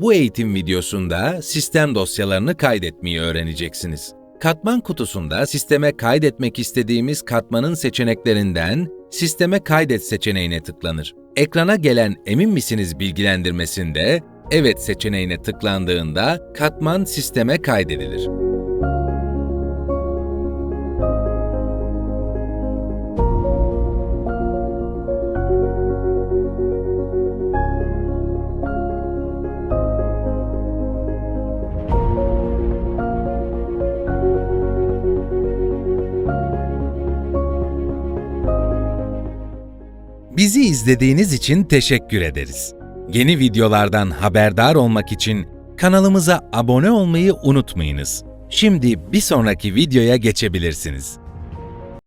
Bu eğitim videosunda sistem dosyalarını kaydetmeyi öğreneceksiniz. Katman kutusunda sisteme kaydetmek istediğimiz katmanın seçeneklerinden Sisteme kaydet seçeneğine tıklanır. Ekrana gelen emin misiniz bilgilendirmesinde evet seçeneğine tıklandığında katman sisteme kaydedilir. Bizi izlediğiniz için teşekkür ederiz. Yeni videolardan haberdar olmak için kanalımıza abone olmayı unutmayınız. Şimdi bir sonraki videoya geçebilirsiniz.